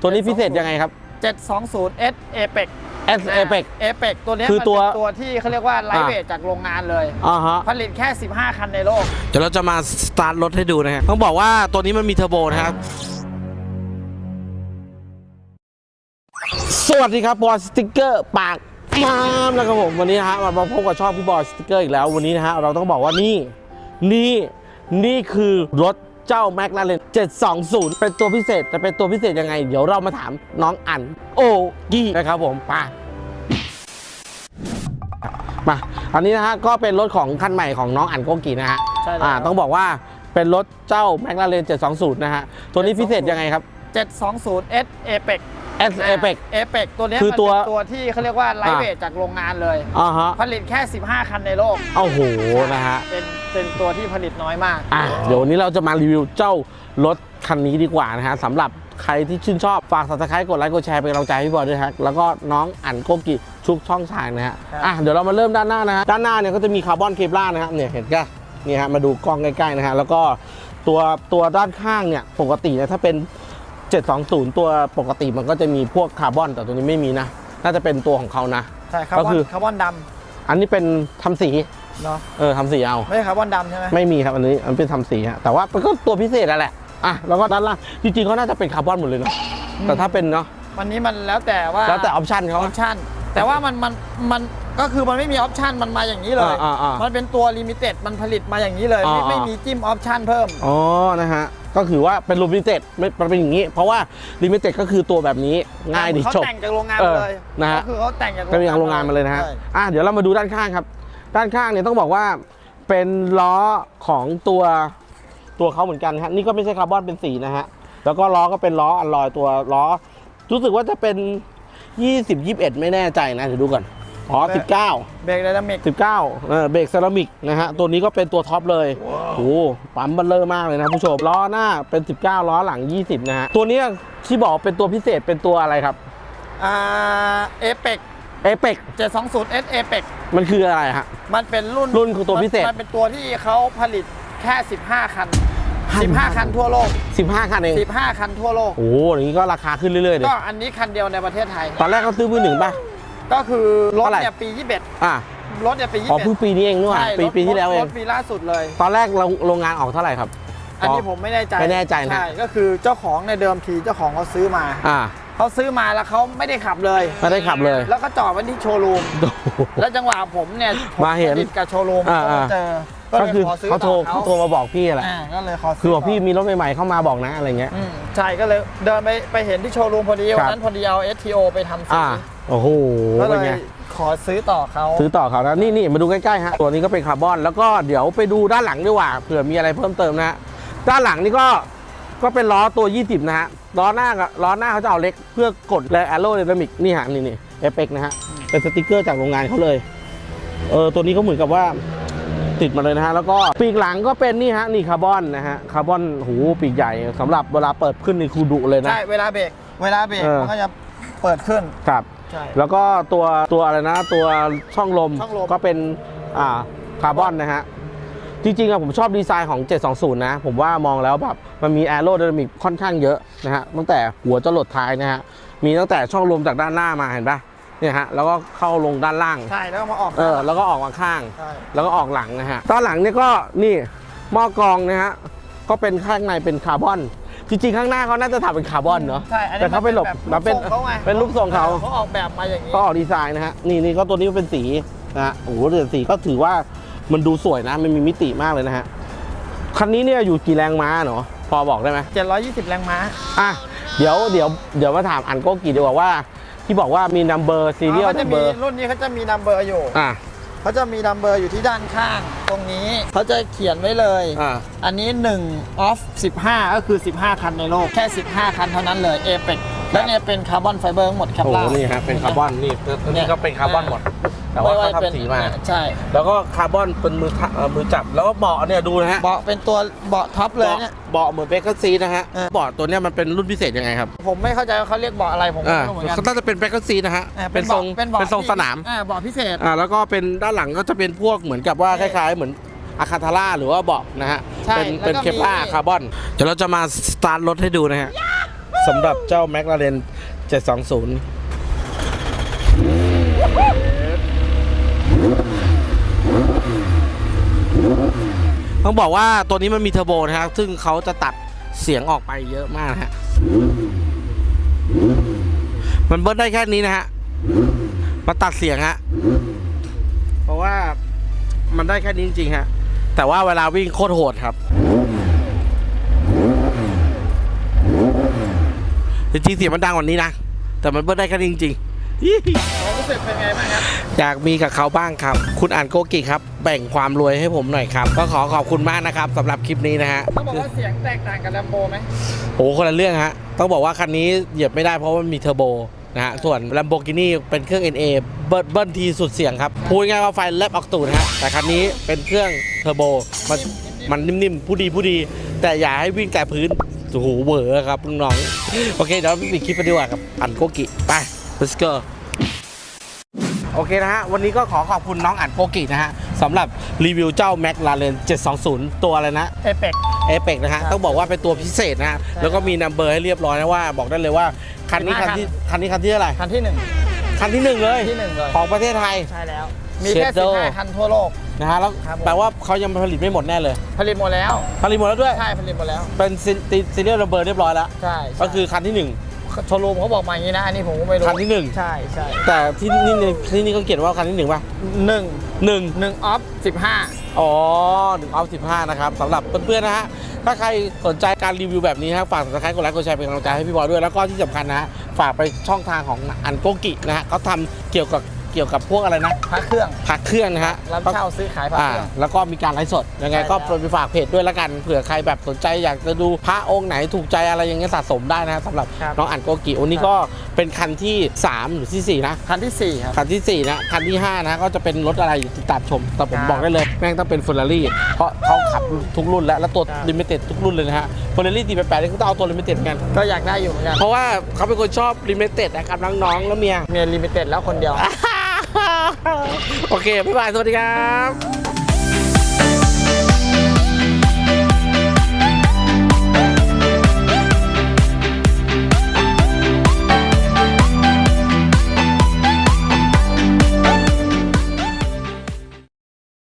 ตัวนี้พิเศษยังไงครับ 720 S Apex S Apex Apex ตัวเนี้ยคือมันตัวเป็นตัวที่เขาเรียกว่าไลท์อ่าเวทจากโรงงานเลยอ่าฮะผลิตแค่ 15 คันในโลก เดี๋ยวเราจะมาสตาร์ทรถให้ดูนะฮะต้องบอกว่าตัวนี้มันมีเทอร์โบนะครับสวัสดีครับบอยสติกเกอร์ปากมามแล้วครับผมวันนี้นะฮะมาพบกับช่องพี่บอยสติกเกอร์อีกแล้ววันนี้นะฮะเราต้องบอกว่านี่นี่นี่คือรถ เจ้าแม l ลาเรน720 เป็นตัวพิเศษจะเป็นตัวพิเศษยังไง เดี๋ยวเรามาถามน้องอันโอกี้นะครับผมไปมาอันนี้นะฮะก็เป็นรถของคันใหม่ของน้องอันโกกีนะฮะใช่แล้ว อ่าต้องบอกว่าเป็นรถเจ้าแม l ลาเรน720 นะฮะ ตัวนี้พิเศษยังไงครับ 720 S Apex S Apex Apex ตัวเนี้ยคือมันตัวเป็นตัวที่เขาเรียกว่าไลท์อ่าเวทจากโรงงานเลยอ่าฮะผลิตแค่ 15 คันในโลกโอ้โหนะฮะเป็นเป็นตัวที่ผลิตน้อยมากอะเดี๋ยววันนี้เราจะมารีวิวเจ้ารถคันนี้ดีกว่านะฮะสำหรับใครที่ชื่นชอบ ฝาก subscribe กดไลค์กดแชร์เป็นกำลังใจให้พี่บอยด้วยฮะแล้วก็น้องอั๋นโกกิทุกช่องทางนะฮะครับอะเดี๋ยวเรามาเริ่มด้านหน้านะฮะด้านหน้าเนี่ยก็จะมีคาร์บอนเคปลาร์นะฮะเนี่ยเห็นกะนี่ฮะมาดูกล้องใกล้ๆนะฮะแล้วก็ตัวตัวด้านข้างเนี่ยปกติเนี่ยถ้าเป็น 720 ตัวปกติมันก็จะมีพวกคาร์บอนแต่ตัวนี้ไม่มีนะ น่าจะเป็นตัวของเขานะ ใช่คาร์บก็อนคือ คาร์บอนดอันนี้เป็นทำสีำเนาะเออทำสีเอา ไม่ใช่คาร์บอนดำใช่ไหมไม่มีครับอันนี้อันเป็นทำสีฮะแต่ว่ามันก็ตัวพิเศษนั่นแหละอะแล้วก็ด้านล่างจริงๆเขาน่าจะเป็นคาร์บอนหมดเลยเนาะแต่ถ้าเป็นเนาะวันนี้มันแล้วแต่ว่าแล้วแต่ออปชันอเขาอปชั่นแต่ว่ามันมันมันก็คือมันไม่มีออปชันมันมาอย่างนี้เลย อ่าอ่าอ่ามัมันเป็นตัวลิมิเต็ดมันผลิตมาอย่างนี้เลย ไม่อ่าอ่า ไม่มีจิ้มออปชันเพิ่ม อ๋อนะฮะ ก็คือว่าเป็นลิมิเต็ดไม่มันเป็นอย่างนี้ เพราะว่าลิมิเต็ดก็คือตัวแบบนี้ง่ายดีเขาจบแต่งจากโรงงานเอมาอเลยนะฮะก็คือเขาแต่งจากเป็นอย่างโรงงานมาเลยนะฮะใช่อะเดี๋ยวเรามาดูด้านข้างครับ ด้านข้างเนี่ยต้องบอกว่าเป็นล้อของตัวตัวเขาเหมือนกันฮะนี่ก็ไม่ใช่คาร์บอนเป็นสีนะฮะแล้วก็ล้อก็เป็นล้ออัลลอยตัวล้อ รู้สึกว่าจะเป็น 20 21 ไม่แน่ใจนะเดี๋ยวดูก่อน อ๋อ 19 เบรกไดนามิก 19เออเบรกเซรามิกนะฮะ ตัวนี้ก็เป็นตัวท็อปเลย โอ้โหปั๊มเบัลเลอร์มากเลยนะผู้ชม ล้อหน้าเป็น 19 ล้อหลัง 20 นะฮะ ตัวเนี้ยที่บอกเป็นตัวพิเศษเป็นตัวอะไรครับ อ่าเอเปกเอเปก720 S Apex มันคืออะไรฮะ มันเป็นรุ่นรุ่นคือตัวพิเศษ มันเป็นตัวที่เขาผลิตแค่ 15 คัน 15 คันทั่วโลก 15 คันเอง 15 คันทั่วโลก โอ้โหอย่างนี้ก็ราคาขึ้นเรื่อยๆเลยก็อันนี้คันเดียวในประเทศไทย ตอนแรกเขาซื้อมือหนึ่งป่ะ ก็คือรถเท่าไหร่เนี่ยปีอะ21รถเนี่ยปีอ๋อเพิ่ง21ปีนี้เองนู่นใช่ปีรถปีที่แล้วเองรถปีล่าสุดเลย ตอนแรกโรงโรงงานออกเท่าไหร่ครับ อันนี้ผมไม่แน่ใจไม่แน่ใจนะใช่ก็คือเจ้าของในยเดิมทีเจ้าของเขาซื้อมาอ่าเขาซื้อมาแล้วเขาไม่ได้ขับเลยไม่ได้ขับเลย แล้วก็จอดไว้ที่โชว์รูมโอ้โหแล้วจังหวะผมเนี่ยผมาเห็นติดกับโชว์รูมอ่าก็เจอ ก็คือลยขซื้เขาโทรต่อเขาโทรมาบอกพี่แหละอ่าก็เลยขอซื้คือบอกพี่ต่มีรถใหม่ๆเข้ามาบอกนะอะไรเงี้ยอืมใช่ก็เลยเดินไปไปเห็นที่โชว์รูมพอดีครัวับนนั้นพอดีเอา STO ไปทำสีอ่าโอ้โหก็เลเป็นยไงขอซื้อต่อเขาซื้อต่อเขานะนี่นี่มาดูใกล้ๆฮะตัวนี้ก็เป็นคาร์บอน แล้วก็เดี๋ยวไปดูด้านหลังดีกว่าเผื่อมีอะไรเพิ่มเติมนะฮะด้านหลังนี่ก็ก็เป็นล้อตัว 20 นะฮะล้อหน้ากับล้อหน้าเขาจะเอาเล็กเพื่อกดแรงแอโรไดนามิกนี่ฮะนี่นี่เอฟเนะฮะเป็นสติกเกอร์จากโรงงานเขาเลยเออตัวนี้ก็เหมือนกับว่า ติดมาเลยนะฮะแล้วก็ปีกหลังก็เป็นนี่ฮะนี่คาร์บอนนะฮะคาร์บอนหูปีกใหญ่สำหรับเวลาเปิดขึ้นนี่คูดุเลยนะ ใช่เวลาเบรกเวลาเบรกเออ มันก็จะเปิดขึ้น ครับ ใช่ แล้วก็ตัวตัวอะไรนะตัวช่องลมช่องลม ก็เป็นอ่าคาร์บอนนะฮะ จริงๆอะผมชอบดีไซน์ของ 720 นะ ผมว่ามองแล้วแบบมันมีแอโร d y นามิกค่อนข้างเยอะนะฮะตั้งแต่หัวจรดท้ายนะฮะ มีตั้งแต่ช่องลมจากด้านหน้ามาเห็นปะ เนี่ยฮะแล้วก็เข้าลงด้านล่างใช่แล้วก็มาออกเออแล้วก็ออกมาข้าง ใช่แล้วก็ออกหลังนะฮะด้านหลังเนี่ยก็นี่หม้อกรองนะฮะก็เป็นข้างในเป็นคาร์บอน จริงๆ ข้างหน้าเขาน่าจะทำเป็นคาร์บอนเนาะใช่อันนี้แต่เขาไปหลบมัมันเป็เป็นนแบบรูปทรงเขาไงเป็นรูปทรงเขา เขาออกแบบมาอย่างนี้ ก็ออกดีไซน์นะฮะนี่นี่ก็ตัวนี้เป็นสีนะฮะโอ้โหแต่สีก็ถือว่ามันดูสวยนะมันมีมิติมากเลยนะฮะคันนี้เนี่ยอยู่กี่แรงม้าเนาะพอบอกได้ไหม720 แรงม้า อะเดี๋ยวเดี๋ยวเดี๋ยวมาถามอันโกกีดีกว่าว่า ที่บอกว่ามีนัมเบอร์ซีเรียลเขานัจะมเบมีอร์รุ่นนี้เขาจะมีนัมเบอร์อยู่อะเขาจะมีนัมเบอร์อยู่ที่ด้านข้างตรงนี้เขาจะเขียนไว้เลย อะอันนี้1 off 15 ก็คือ 15 คันในโลก แค่ 15 คันเท่านั้นเลย a p e x และเนี่ยเป็นคาร์บอนไฟเบอร์ทั้งหมดครับโอ้โหล่างนี่ฮะเป็นคาร์บอนนี่ตัวนี้ก็เป็นคาร์บอนหมด แต่ว่าเขาไม่เป็นทำสีมา ใช่ แล้วก็คาร์บอนเป็นมือทะเอ่อมือจับแล้วก็เบาะเนี่ยดูนะฮะเบาะเป็นตัวเบาะท็อปเลยเนี่ย เบาะเหมือนเบเกอร์ซีนะฮะเออเบาะตัวเนี้ยมันเป็นรุ่นพิเศษยังไงครับผมไม่เข้าใจว่าเขาเรียกเบาะอะไรผมก็อ่าไม่รู้เหมือนกันก็น่าจะเป็นเบเกอร์ซีนะฮะอ่าเป็นทรงเป็นเบาะเป็นทรงที่สนามอ่าเบาะพิเศษ อ่าแล้วก็เป็นด้านหลังก็จะเป็นพวกเหมือนกับว่าคล้ายๆ เหมือนอะคาทาร่าหรือว่าเบาะนะฮะใช่เป็นแล้วก็เป็นเคปลามี คาร์บอนเดี๋ยวเราจะมาสตาร์ทรถให้ดูนะฮะสสำหรับเจ้า McLaren 720 ต้องบอกว่าตัวนี้มันมีเทอร์โบนะครับ ซึ่งเขาจะตัดเสียงออกไปเยอะมากฮะ มันเบิ้ลได้แค่นี้นะฮะ มาตัดเสียงฮะ เพราะว่ามันได้แค่นี้จริงๆฮะ แต่ว่าเวลาวิ่งโคตรโหดครับ จริงๆเสียงมันดังกว่านี้นะ แต่มันเบิ้ลได้แค่นี้จริงๆ ความรู้สึกเป็นไงบ้างครับ อยากมีกับเขาบ้างครับ คุณอ่านโกกิครับ แบ่งความรวยให้ผมหน่อยครับ ก็ขอขอบคุณมากนะครับสำหรับคลิปนี้นะฮะต้องบอกว่าเสียงแตกต่างกับแลมโบไหมโอ้คนละเรื่องฮะ ต้องบอกว่าคันนี้เหยียบไม่ได้เพราะว่ามันมีเทอร์โบนะฮะ ส่วน Lamborghini เป็นเครื่อง NA เบิ้ลเบิ้ลทีสุดเสียงครับ พูดง่ายๆว่าไฟแลบออกตูดนะฮะ แต่คันนี้เป็นเครื่องเทอร์โบ มันมันนิ่มๆ ผู้ดีผู้ดี แต่อย่าให้วิ่งแต่พื้น โอ้โหเหวอครับน้องๆโอเคเดี๋ยวเราไปปิดคลิปไปดีกว่ากับอันโกกิ ไป let's go โอเคนะฮะ วันนี้ก็ขอขอบคุณน้องอันโกกินะฮะสำหรับรีวิวเจ้า McLaren 720 ตัวอะไรนะ เอเปกเอเปกนะฮะครับต้องบอกว่าเป็นตัวพิเศษนะฮะใช่แล้วก็มีนัมเบอร์ให้เรียบร้อยนะว่า บอกได้เลยว่า คันนี้คันที่คันนี้คันที่อะไรคันที่หนึ่งคันที่หนึ่งเลย ที่หนึ่งเลยของประเทศไทย ใช่แล้ว มีแค่ Shadow 15 คันทั่วโลก นะฮะ แล้วครับผม แปลว่าเขายังผลิตไม่หมดแน่เลย ผลิตหมดแล้ว ผลิตหมดแล้วด้วย ใช่ ผลิตหมดแล้ว เป็นซีเรียลนัมเบอร์เรียบร้อยแล้ว ใช่ใช่ก็คือคันที่หนึ่ง โชว์รูมเขาบอกมาอย่างนี้นะ อันนี้ผมก็ไม่รู้คันที่หนึ่งใช่ใช่แต่ที่นี่ที่นี่เขาเขียนว่าคันที่หนึ่งป่ะหนึ่งหนึ่งหนึ่งออฟสิบห้าอ๋อหนึ่งออฟสิบห้านะครับสำหรับเพื่อนๆนะฮะถ้าใครสนใจการรีวิวแบบนี้นะครับฝากสมัครกดไลค์กดแชร์เป็นกำลังใจให้พี่บอยด้วยแล้วก็ที่สำคัญนะฮะฝากไปช่องทางของอันโกกินะฮะเขาทำเกี่ยวกับ เกี่ยวกับพวกอะไรนะพระเครื่องพักเครื่องนะฮะรับเช่าซื้อขายพระอ่าเครื่อง แล้วก็มีการไลฟ์สด ยังไงใช่ก็แล้วไปฝากเพจด้วยละกันเผื่อใครแบบสนใจอยากจะดูพระองค์ไหนถูกใจอะไรอย่างเงี้ยสะสมได้นะฮะสำหรับครับ น้องอันโกกิวันนี้ก็เป็นคันที่ 3 หรือที่4นะ คันที่สี่ครับ คันทีสี่ 4 นะ คันที่ 5 นะ ก็จะเป็นรถอะไรอยู่ติดตามชม แต่ผมครับ บอกได้เลย แม่งต้องเป็นเฟอร์รารี่เพราะเขาขับทุกรุ่นแล้ว แล้วตัวครับลิมิเต็ดทุกรุ่นเลยนะฮะเฟอร์รารี่ตีแปดนี่ก็ต้องเอาตัวลิมิเต็ดกัน ก็อยากได้อยู่เหมือนกันเพราะว่าเขาเป็นคนชอบลิมิเต็ดนะครับน้องๆแล้วเมีย เมียลิมิเต็ดแล้วคนเดียว โอเค บ๊ายบาย สวัสดีครับ